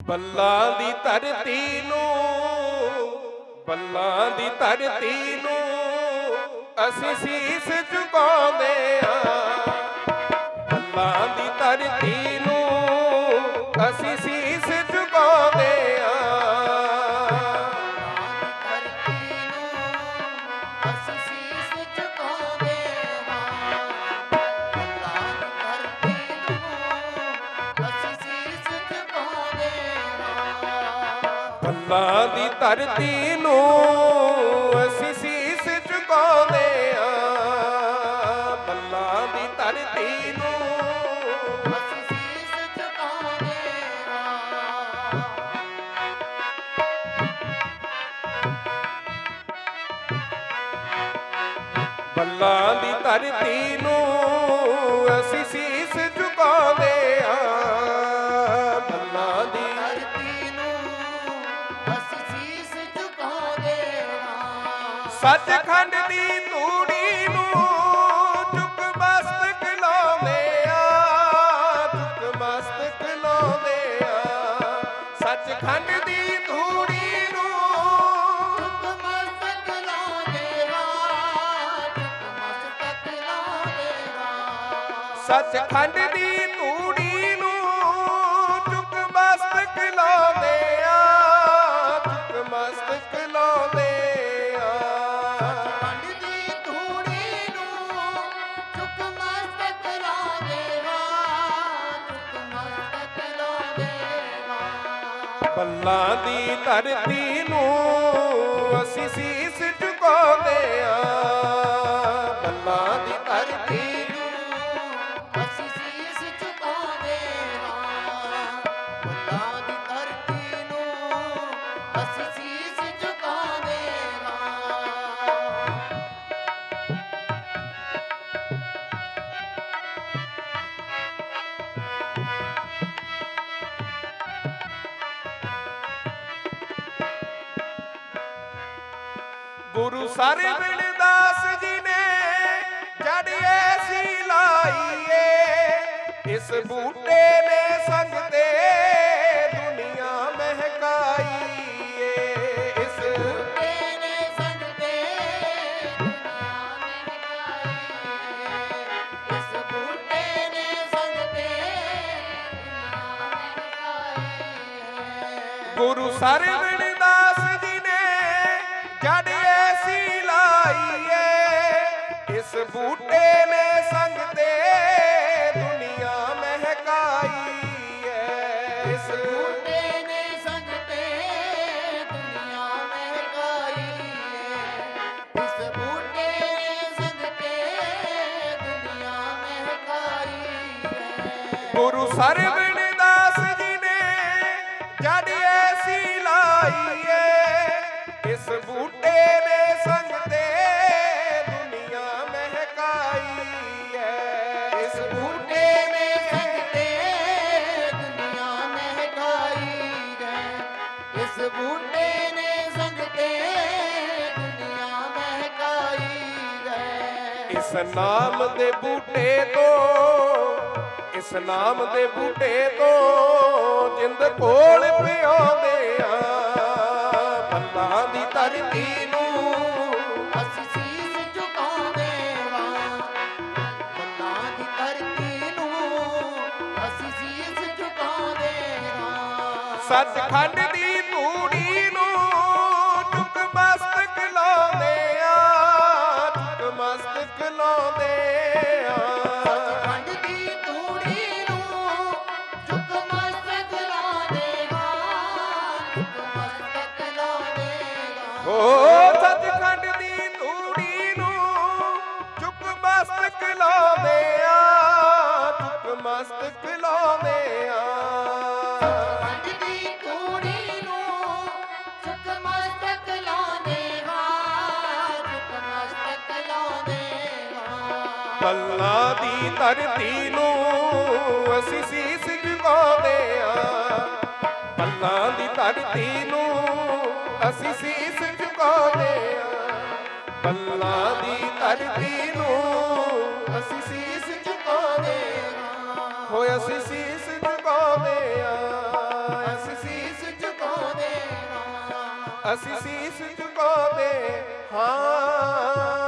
ਬੱਲਾਂ ਦੀ ਧਰਤੀ ਨੂੰ ਬੱਲਾਂ ਦੀ ਧਰਤੀ ਨੂੰ ਅਸੀਂ ਸੀਸ ਝੁਕਾਉਂਦੇ ਆ ਹਾਂ ਦੀ ਧਰਤੀ ਨੂੰ ਅਸੀਂ ਸੀਸ ਝੁਕਾਉਂਦੇ ਆ ਬੱਲਾਂ ਦੀ ਧਰਤੀ ਨੂੰ ਅਸੀਂ ਸੀਸ ਝੁਕਾਉਂਦੇ ਹਾਂ। ਬੱਲਾਂ ਦੀ ਧਰਤੀ ਨੂੰ ਅਸੀਂ ਸੀਸ ਝੁਕਾਉਂਦੇ ਸੱਚਖੰਡ ਦੀ ਧੂੜੀ ਨੂੰ ਚੁੱਕ ਮਸਤਕ ਲਾਉਂਦੇ ਆ, ਚੁੱਕ ਮਸਤਕ ਲਾਉਂਦੇ ਆ। ਸੱਚਖੰਡ ਦੀ ਧੂੜੀ ਨੂੰ ਚੁੱਕ ਮਸਤਕ ਲਾਉਂਦੇ ਹਾਂ ਚੁੱਕ ਮਸਤਕ ਲਾਉਂਦੇ ਹਾਂ ਸੱਚਖੰਡ ਦੀ ਬੱਲਾਂ ਦੀ ਧਰਤੀ ਨੂੰ ਅਸੀਂ ਸੀਸ ਗੁਰੂ ਸਰਵਣ ਦਾਸ ਜੀ ਨੇ ਜੜ ਐਸੀ ਲਾਈਏ ਇਸ ਬੂਟੇ ਨੇ ਸੰਗ ਤੇ ਦੁਨੀਆ ਮਹਿਕਾਈਏ। ਇਸ ਤੇਰੇ ਸੰਗ ਤੇ ਦੁਨੀਆ ਮਹਿਕਾਈ ਇਸ ਬੂਟੇ ਨੇ ਸੰਗ ਤੇ ਦੁਨੀਆ ਮਹਿਕਾਈ ਗੁਰੂ ਦਾਸ ਜੀ ਨੇ ਜੜ ਗੁਰੂ ਸਰਵਣ ਦਾਸ ਜੀ ਨੇ ਜੜ ਐਸੀ ਲਾਈ ਲਾਈਏ ਇਸ ਬੂਟੇ ਨੇ ਇਸ ਨਾਮ ਦੇ ਬੂਟੇ ਤੋਂ, ਇਸ ਨਾਮ ਦੇ ਬੂਟੇ ਤੋਂ ਜਿੰਦ ਕੋਲ ਪਿਆਉਂਦੇ ਆ ਬੱਲਾਂ ਦੀ ਧਰਤੀ ਨੂੰ ਅਸੀਂ ਸੀਸ ਝੁਕਾਉਂਦੇ ਹਾਂ। ਬੱਲਾ ਦੀ ਧਰਤੀ ਨੂੰ ਅਸੀਂ ਸੀਸ ਝੁਕਾਉਂਦੇ ਹਾਂ। ਸੱਚਖੰਡ ਦੀ ਬੱਲਾਂ ਦੀ ਧਰਤੀ ਨੂੰ ਅਸੀਂ ਸੀਸ ਝੁਕਾਉਂਦੇ ਆ ਬੱਲਾਂ ਦੀ ਧਰਤੀ ਨੂੰ ਅਸੀਂ ਸੀਸ ਝੁਕਾਉਂਦੇ ਆ ਬੱਲਾਂ ਦੀ ਧਰਤੀ ਅਸੀਂ ਸੀਸ ਝੁਕਾਉਂਦੇ ਹਾਂ।